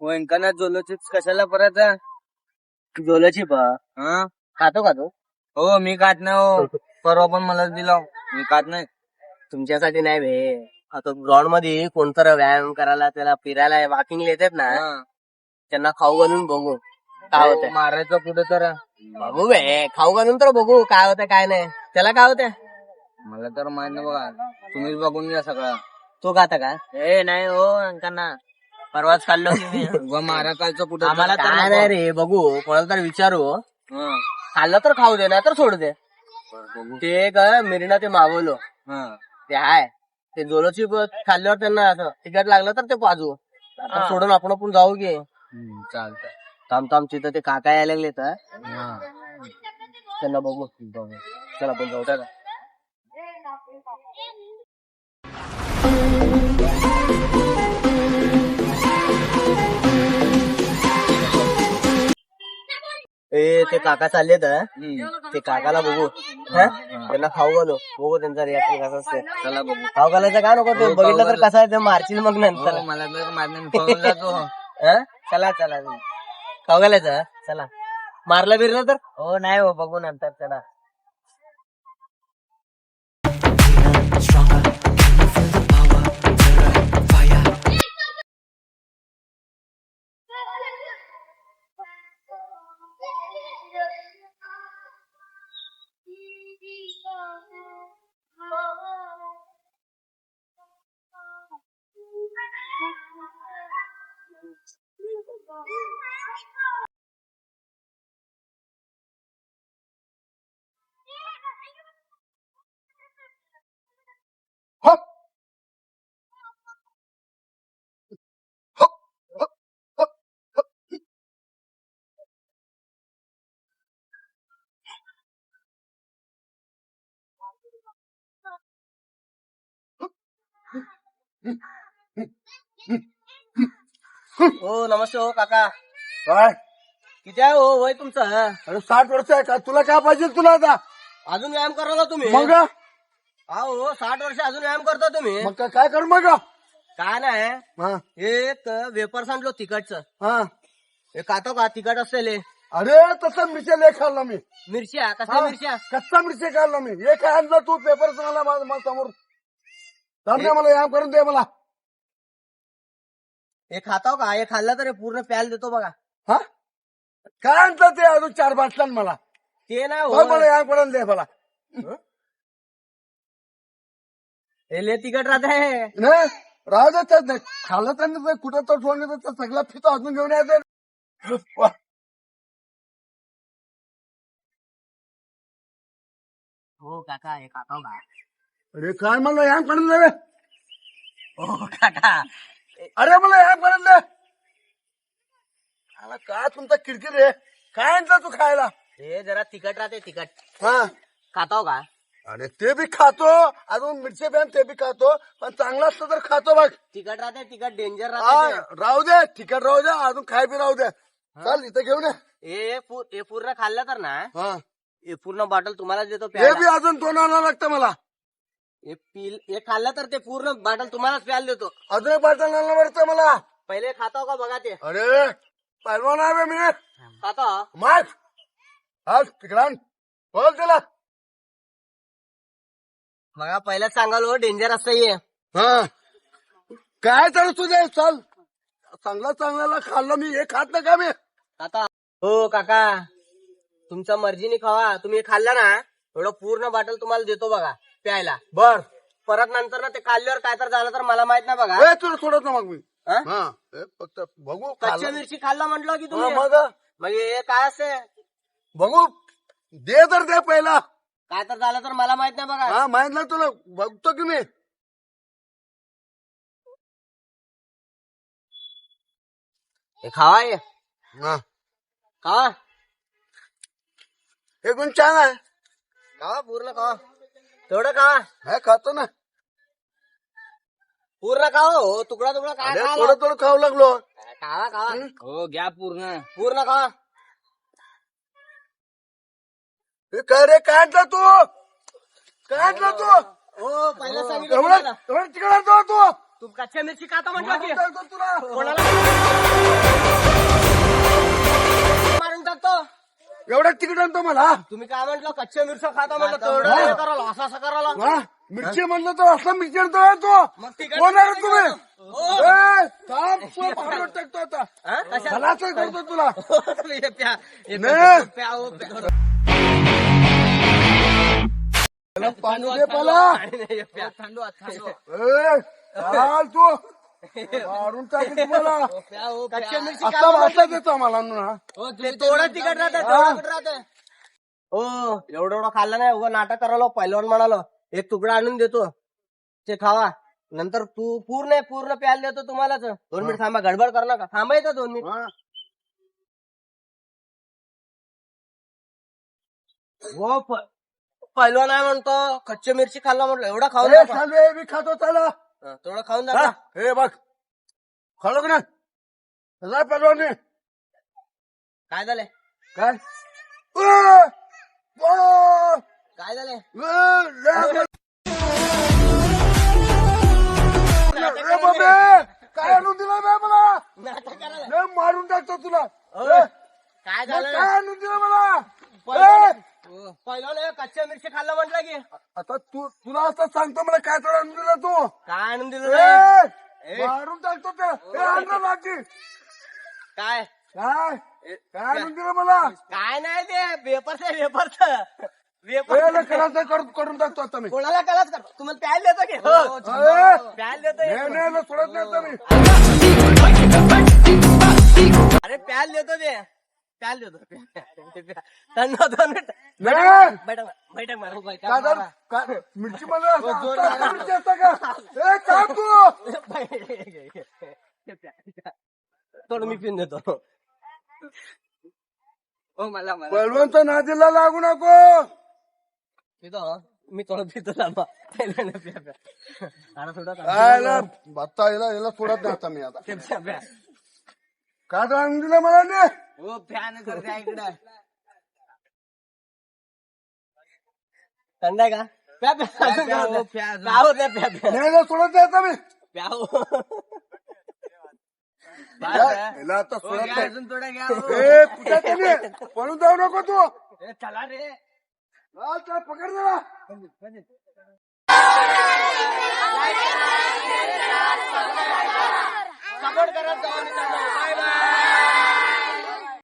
वैंकना जोलो chips कशाला परत? जोलोची chip हा? खातो खातो हो मी खात नाही हो. परवा पण मला दिला. मी खात नाही. तुमच्यासाठी नाही भे आता ग्राउंडमध्ये कोणतर व्यायाम करायला त्याला फिरायला वॉकिंग येतात ना त्यांना खाऊ घालून बघू काय होत मारायचं कुठं तर. बघू बे खाऊ घालून तर बघू काय होतं काय नाही. त्याला काय होतं मला तर माहीत नाही बघा तुम्हीच बघून घ्या सगळं. तो खाता का? ए नाही हो अंकांना. परवाच खाल्लो मारा कालचं कुठं आम्हाला काय नाही रे बघू कोणाला तर विचारू. खाल्लं तर खाऊ दे नाही तर सोडू दे. ते का मिरीना ते मागवलो. ते हाय. ते जोलोची खाल्ल्यावर त्यांना असं तिकट लागलं तर ते पाजू. आता सोडून आपण आपण जाऊ घे चालतंय. थांब थांब तिथं ते काका यायला लागले तर त्यांना बघू. चला आपण जाऊ त्याला ए ते काका चालले तर ते काकाला बघू. हा? त्यांना खाऊ घालू. बघू त्यांचा रिॲक्शन कसा असते चला बघू. खाऊ घालायचं का नको ते? बघितलं तर कसं आहे ते मारशील मग नंतर. मला तर जातो. चला चला. खाऊ घालायचं चला. मारलं बिरलं तर? हो नाही हो बघू नंतर चला. हो नमस्ते हो काका. काय? किती आहे हो वय तुमचं? अरे साठ वर्ष आहे का? तुला काय पाहिजे तुला आता? अजून व्यायाम करायला तुम्ही? मग? हा हो साठ वर्ष अजून व्यायाम करता तुम्ही? मग काय- काय करू मग? काय नाही. हा. एक वेपर सांडलो तिखटचं हा. हे खातो का? तिखट असलेले अरे तसं मिरच्या लय खाल्ला मी. मिरच्या? कसल्या हा? मिरच्या? कच्चा मिरच्या खाल्ला मी. हे काय आणलं तू? पेपर सांगला माझ्यासमोर. ना मला याम करून दे मला. हे खातो का? हे खाल्लं तर हे पूर्ण प्याल देतो बघा. हा? काय आणलं ते अजून चार बाटला मला? ते नाही हो. मला याम करून दे मला. हे? लय तिखट राहत नाही राहू दे त्यात नाही. खाल्लं त्यांनी ते कुठं तर सोडलं तर सगळा फितो अजून घेऊन यायचं हो काका हे खातो का? अरे काय मला याम करून रे. हो काका. अरे मला याम करून दे. काय तुमचा किरकिर आहे काय आणलं तू खायला? हे जरा तिखट राहते तिखट. हा. खातो का? अरे ते बी खातो. अजून मिरचे बॅन ते बी खातो. पण चांगला असतं तर खातो बघ. तिखट राहते तिखट डेंजर हा, राहते राहू दे तिकट राहू दे अजून खाय बी राहू दे. चल इथं घेऊन ये. हे पूर्ण खाल्लं तर ना हा. हे पूर्ण बॉटल तुम्हालाच देतो हे प्यायला. बी अजून दोन आणावं लागतं मला. हे पिल हे खाल्लं तर ते पूर्ण बॉटल तुम्हालाच प्यायला देतो. अजून एक बाटल आणावं पडतं मला. पहिले खातो का बघा ते? अरे पहिलवान आहे बे मी. खातो माग आज तिकडा बोल त्याला बघा पहिल्याच सांगालो डेंजर असतं हे हा. काय तर तुझे? चल. चांगला चांगल्याला खाल्लं मी. हे खात नाही का मी? आता हो काका. तुमच्या मर्जीने खावा. तुम्ही हे खाल्ला ना एवढं पूर्ण बॉटल तुम्हाला देतो बघा. प्यायला. बर. परत नंतर ना ते काढल्यावर काय तर झालं तर मला माहीत नाही बघा. ए तुला सोडत ना मग मी. हा? हा ए, फक्त बघू कच्च्या खाल्लं. मिरची खाल्ला म्हटलं की हा, तुम्ही मग? मग हे काय असते बघू. दे तर दे पहिला. काय तर झालं तर मला माहीत नाही बघा. हा माहीत नाही तुला. बघतो की मी. हे खावा हे. हा. खावा. हे गुण छान आहे? खावा पूर्ण खावा. तेवढं खावा. हे खातो ना. पूर्ण खावा हो. तुकडा तुकडा काय अरे खावा? थोडं थोडं खाऊ लागलो. खावा खावा. हो? घ्या पूर्ण. पूर्ण खावा. हे काय रे काय आणला तू? काय आणला तू? हो पहिलं सांगितलं एवढं तुम्हाला. एवढं तिकडे आणतो तू. तू कच्च्या मिरची खाता म्हटलं की. मारून टाकतो तुला. कोणाला मारून टाकतो? एवढं तिकीट आणतो मला तुम्ही काय म्हटलं कच्च्या मिरच्या खाता म्हटलं तेवढं हे करायला असं असं करायला हा? मिरची म्हणलं तर असं मिरची आणतो तू मग तिकडे कोण आहे रे तुम्ही हो. ए, थांब, टाकतो आता हा? कशा- करतो तुला हो, तुम्ही हे प्या हे नाही. प्या, प्या, हो, प्या. त्याला पाणी दे पहिला आणि नाही, हे प्या. ए, चाल तू मारून टाकेल तुम्हाला. हो. कच्च्या आता वाटत देतो ना हो, ते थोडं तिकट राहते हो. एवढं एवढं खाल्लं नाही उगा नाटक करायला पहिल्यावर म्हणालो एक तुकडा आणून देतो. ते खावा. नंतर तू पूर्ण पूर्ण प्यायला देतो तुम्हालाच. दोन मिनिट थांबा गडबड कर नका थांबायचं दोन मिनिट. हा. हो प- पहिलं नाही म्हणतो कच्ची मिरची खाल्ला म्हटलं एवढा आहे, मी खातो चला. तेवढं खाऊन हा, दाखवा. हे बघ. खालो का नाही? चला पहिलवानी काय झालंय? काय? ओ, काय झालंय? ए, बाबे, काय आणून दिलं नाही मला? नाटक करायला ले, मारून टाकतो तुला. ए, काय झालं? काय आणून दिलं मला? ए, पहिलं कच्च्या मिरची खाल्लं म्हटलं की. आता तू तुला असं सांगतो मला काय तर आणून दिलं तू नाही? ए. मारून टाकतो ते. ए, लाठी. काय? काय? काय आणून दिलं मला? काय नाही ते वेपर्स ए, वेपर करायचं करून करून टाकतो आता मी. कोणाला कळत कर? तुम्हाला प्यायला देतो की? हो. ए, प्यायला देतो सोडत नाही आता मी. अरे प्यायला देतो ते. प्यायला देतो थंड दोन मिनिट नाही. बैठक मार, बैठक मार, बैठक काय मारा. झालं? काय मिरची मला जोर आता मारा. मिरची असतं का? ए काय तू? थोडं मी पिऊन देतो. हो मला मला. पलवानचा नादीला लागू नको. पितो मी थोडं पितो लांबा. प्या प्या. थोडं याला याला सोडत नाही आता मी आता. प्या प्या. काय तर आणून दिलं मला ने? हो फॅन करते इकडे. थंड आहे का? प्या प्या अजून काय होतंय? काय होतंय? प्या प्या नाही नाही, सोडत नाही आता मी प्या हो. आता हो, सोडत घ्या, नाही. अजून थोडं घ्या हो. ए कुठे तुम्ही? पळून जाऊ नको तू. ए, चला रे. चल, पकड जरा. सपोर्ट करत जाऊ मित्रांनो. Bye bye